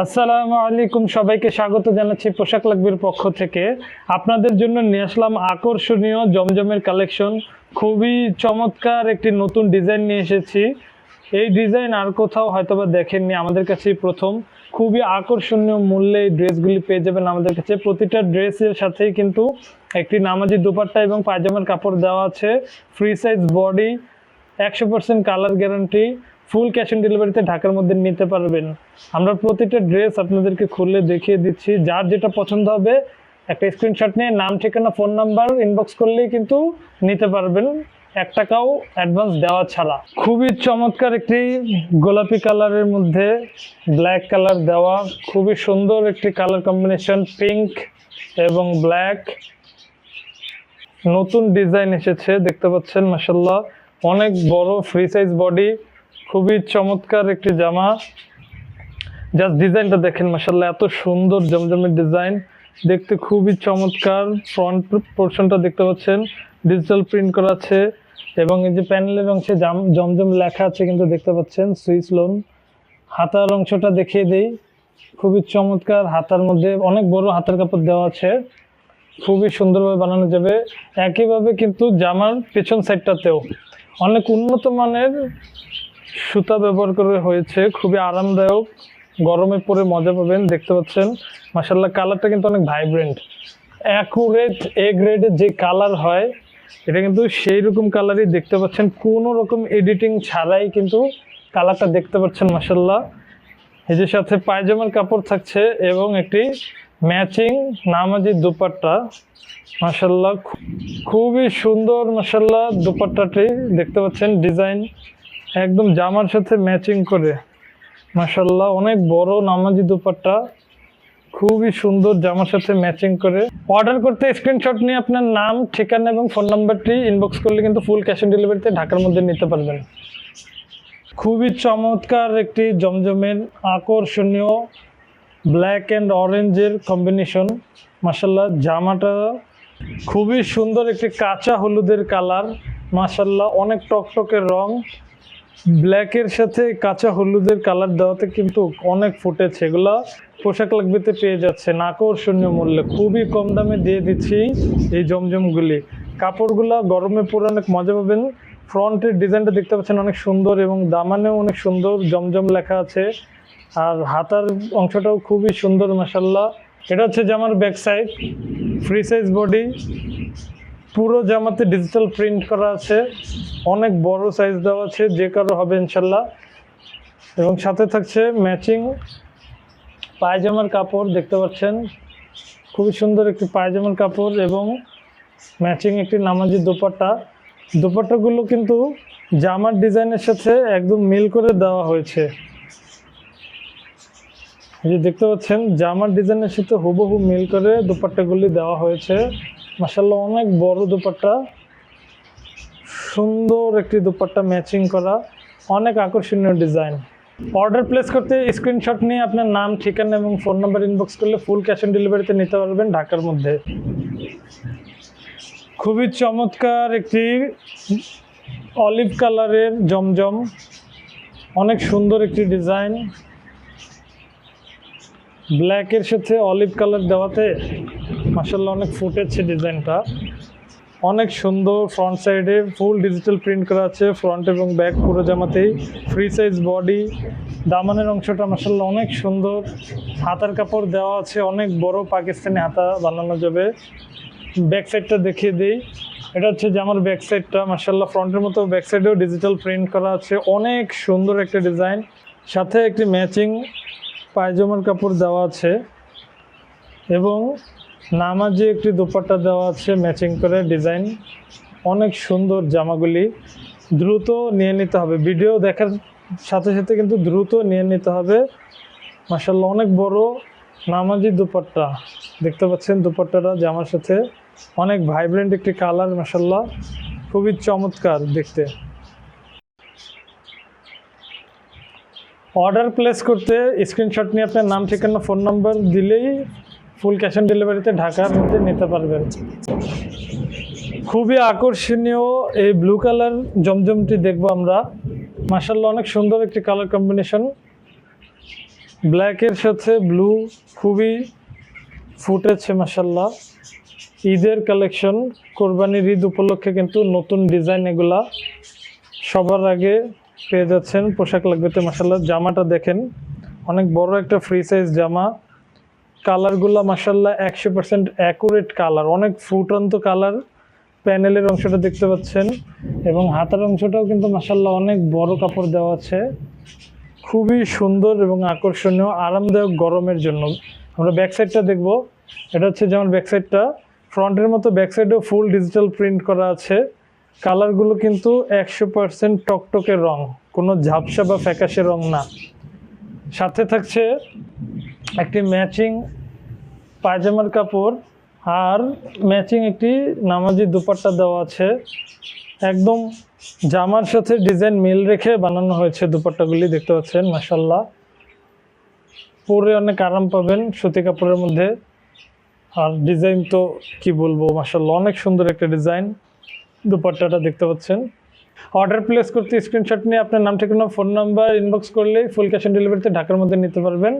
আসসালামু আলাইকুম, সবাইকে স্বাগত জানাচ্ছি পোশাক লাগবির পক্ষ থেকে। আপনাদের জন্য নিয়ে আসলাম আকর্ষণীয় জমজমের কালেকশন। খুবই চমৎকার একটি নতুন ডিজাইন নিয়ে এসেছি। এই ডিজাইন আর কোথাও হয়তোবা দেখেননি আমাদের কাছেই প্রথম। খুবই আকর্ষণীয় মূল্যে এই ড্রেসগুলি পেয়ে যাবেন আমাদের কাছে। প্রতিটা ড্রেসের সাথেই কিন্তু একটি নামাজি দুপাট্টা এবং পায়জামার কাপড় দেওয়া আছে। ফ্রি সাইজ বডি, একশো percent colour guarantee. Full cash on ডেলিভারিতে ঢাকার মধ্যে নিতে পারবেন। আমরা প্রতিটা ড্রেস আপনাদেরকে খুলে দেখিয়ে দিচ্ছি। যার যেটা পছন্দ হবে, একটা স্ক্রিনশট নিয়ে, নাম, ঠিকানা ফোন নাম্বার ইনবক্স করলেই কিন্তু নিতে পারবেন। এক টাকাও অ্যাডভান্স দেওয়া ছাড়া। খুবই চমৎকার একটি গোলাপি কালারের মধ্যে ব্ল্যাক কালার দেওয়া। খুবই সুন্দর একটি কালার কম্বিনেশন পিঙ্ক এবং ব্ল্যাক নতুন ডিজাইন এসেছে, দেখতে পাচ্ছেন মাসাল্লাহ অনেক বড় ফ্রি সাইজ বডি খুবই চমৎকার একটি জামা। জাস্ট ডিজাইনটা দেখেন মাসাল্লাহ এত সুন্দর জমজমের ডিজাইন দেখতে খুবই চমৎকার। ফ্রন্ট পোর্শনটা দেখতে পাচ্ছেন ডিজিটাল প্রিন্ট করা আছে। এবং এই যে প্যানেলের অংশে জাম, জমজম লেখা আছে কিন্তু দেখতে পাচ্ছেন, সুইচ লোন হাতার অংশটা দেখিয়ে দেই। খুবই চমৎকার, হাতার মধ্যে অনেক বড় হাতার কাপড় দেওয়া আছে। খুবই সুন্দরভাবে বানানো যাবে। একইভাবে কিন্তু জামার পেছন সাইডটাতেও অনেক উন্নত মানের সুতা ব্যবহার করে হয়েছে, খুবই আরামদায়ক। গরমে পরে মজা পাবেন, দেখতে পাচ্ছেন। মাসাল্লাহ কালারটা কিন্তু অনেক ভাইব্রেন্ট অ্যাকুরেট এ গ্রেডের যে কালার হয়, এটা কিন্তু সেই রকম কালারই দেখতে পাচ্ছেন। কোনো রকম এডিটিং ছাড়াই কিন্তু কালারটা দেখতে পাচ্ছেন মাসাল্লাহ যে সাথে পায়জামার কাপড় থাকছে এবং একটি ম্যাচিং নামাজি দুপাট্টা মাসাল্লাহ খুবই সুন্দর মাসাল্লাহ দুপাট্টাটি দেখতে পাচ্ছেন ডিজাইন একদম জামার সাথে ম্যাচিং করে। মাসাল্লাহ অনেক বড় নামাজি দুপাট্টা। খুবই সুন্দর জামার সাথে ম্যাচিং করে। অর্ডার করতে স্ক্রিনশট নিয়ে আপনার নাম, ঠিকানা এবং ফোন নাম্বারটি ইনবক্স করলে কিন্তু ফুল ক্যাশ অন ডেলিভারিতে ঢাকার মধ্যে নিতে পারবেন। খুবই চমৎকার একটি জমজমের, আকর্ষণীয় ব্ল্যাক অ্যান্ড অরেঞ্জের কম্বিনেশন মাসাল্লাহ জামাটা খুবই সুন্দর একটি কাঁচা হলুদের কালার মাসাল্লাহ অনেক টকটকের রং। ব্ল্যাকের সাথে কাঁচা হলুদের কালার দেওয়াতে কিন্তু অনেক ফুটেছে এগুলা পোশাক লাগবেতে পেয়ে যাচ্ছেন আকর্ষণীয় মূল্যে খুবই কম দামে দিয়ে দিচ্ছি এই জমজমগুলি। কাপড়গুলা গরমে পরে অনেক মজা পাবেন। ফ্রন্টের ডিজাইনটা দেখতে পাচ্ছেন অনেক সুন্দর এবং দামানেও অনেক সুন্দর জমজম লেখা আছে। আর হাতার অংশটাও খুবই সুন্দর মাসাল্লাহ এটা হচ্ছে জামার back side free size body পুরো জামাতে ডিজিটাল প্রিন্ট করা আছে। অনেক বড় সাইজ দেওয়া আছে, যে কারও হবে ইনশাল্লাহ। এবং সাথে থাকছে ম্যাচিং পায়জামার কাপড়, দেখতে পাচ্ছেন? খুবই সুন্দর একটি পায়জামার কাপড় এবং ম্যাচিং একটি নামাজি দোপাট্টা। দোপাট্টাগুলো কিন্তু জামার ডিজাইনের সাথে একদম মিল করে দেওয়া হয়েছে। যে দেখতে পাচ্ছেন, জামার ডিজাইনের সাথে হুবহু মিল করে দোপাট্টাগুলি দেওয়া হয়েছে। মাসাল্লাহ অনেক বড় দোপাট্টা। সুন্দর একটি দোপাট্টা ম্যাচিং করা, অনেক আকর্ষণীয় ডিজাইন অর্ডার প্লেস করতে স্ক্রিনশট নিয়ে আপনার নাম, ঠিকানা এবং ফোন নাম্বার ইনবক্স করলে ফুল ক্যাশ অন ডেলিভারিতে নিতে পারবেন ঢাকার মধ্যে। খুবই চমৎকার একটি অলিভ কালারের জমজম, অনেক সুন্দর একটি ডিজাইন ব্ল্যাকের সাথে অলিভ কালার দেওয়াতে মাসাল্লাহ অনেক ফুটেছে ডিজাইনটা। অনেক সুন্দর ফ্রন্ট সাইডে ফুল ডিজিটাল প্রিন্ট করা আছে ফ্রন্ট এবং ব্যাক পুরো জামাতেই। ফ্রি সাইজ বডি দামানের অংশটা মাসাল্লাহ অনেক সুন্দর। হাতার কাপড় দেওয়া আছে, অনেক বড় পাকিস্তানি হাতা বানানো যাবে। ব্যাক সাইডটা দেখিয়ে দিই। এটা হচ্ছে জামার ব্যাক সাইডটা মাসাল্লাহ ফ্রন্টের মতো ব্যাক সাইডেও ডিজিটাল প্রিন্ট করা আছে। অনেক সুন্দর একটা ডিজাইন সাথে একটি ম্যাচিং পায়জামার কাপড় দেওয়া আছে। এবং নামাজে একটি দোপাট্টা দেওয়া আছে ম্যাচিং করে ডিজাইন অনেক সুন্দর জামাগুলি। দ্রুত নিয়ে নিতে হবে। ভিডিও দেখার সাথে সাথে কিন্তু দ্রুত নিয়ে নিতে হবে। মাসাল্লাহ অনেক বড় নামাজি দুপাট্টা। দেখতে পাচ্ছেন দুপাট্টাটা জামার সাথে। অনেক ভাইব্রেন্ট একটি কালার মাসাল্লাহ খুবই চমৎকার দেখতে। অর্ডার প্লেস করতে স্ক্রিনশট নিয়ে আপনার নাম, ঠিকানা ফোন নাম্বার দিলেই ফুল ক্যাশ অন ডেলিভারিতে ঢাকার মধ্যে নিতে পারবেন। খুবই আকর্ষণীয় এই ব্লু কালার জমজমটি দেখব আমরা। মাসাল্লাহ অনেক সুন্দর একটি কালার কম্বিনেশন। ব্ল্যাকের সাথে ব্লু খুবই ফুটেছে মাসাল্লাহ ঈদের কালেকশন, কোরবানির ঈদ উপলক্ষে কিন্তু নতুন ডিজাইন এগুলা সবার আগে পেয়ে যাচ্ছেন। পোশাক লাগবেতে মাসাল্লাহ জামাটা দেখেন। অনেক বড় একটা ফ্রি সাইজ জামা। কালারগুলো মাসাল্লাহ একশো পার্সেন্ট অ্যাকুরেট কালার অনেক ফুটন্ত কালার প্যানেলের অংশটা দেখতে পাচ্ছেন। এবং হাতার অংশটাও কিন্তু মাসাল্লাহ অনেক বড় কাপড় দেওয়া আছে। খুবই সুন্দর এবং আকর্ষণীয়, আরামদায়ক গরমের জন্য। আমরা ব্যাক সাইডটা দেখব। এটা হচ্ছে যেমন ব্যাক সাইডটা ফ্রন্টের মতো ব্যাক সাইডেও ফুল ডিজিটাল প্রিন্ট করা আছে। কালারগুলো কিন্তু একশো পার্সেন্ট টকটকে রং। কোনো ঝাপসা বা ফ্যাকাশে রং না। সাথে থাকছে একটি ম্যাচিং পায়জামার কাপড় আর ম্যাচিং একটি নামাজি দুপাট্টা দেওয়া আছে। একদম জামার সাথে ডিজাইন মিল রেখে বানানো হয়েছে দুপাট্টাগুলি, দেখতে পাচ্ছেন মাসাল্লাহ পরে অনেক আরাম পাবেন সুতি কাপড়ের মধ্যে। আর ডিজাইন তো কি বলব মাসাল্লাহ অনেক সুন্দর একটা ডিজাইন দুপাট্টাটা দেখতে পাচ্ছেন। অর্ডার প্লেস করতে স্ক্রিনশট নিয়ে আপনার নাম, ঠিকানা ফোন নাম্বার ইনবক্স করলেই ফুল ক্যাশ অন ডেলিভারিতে ঢাকার মধ্যে নিতে পারবেন।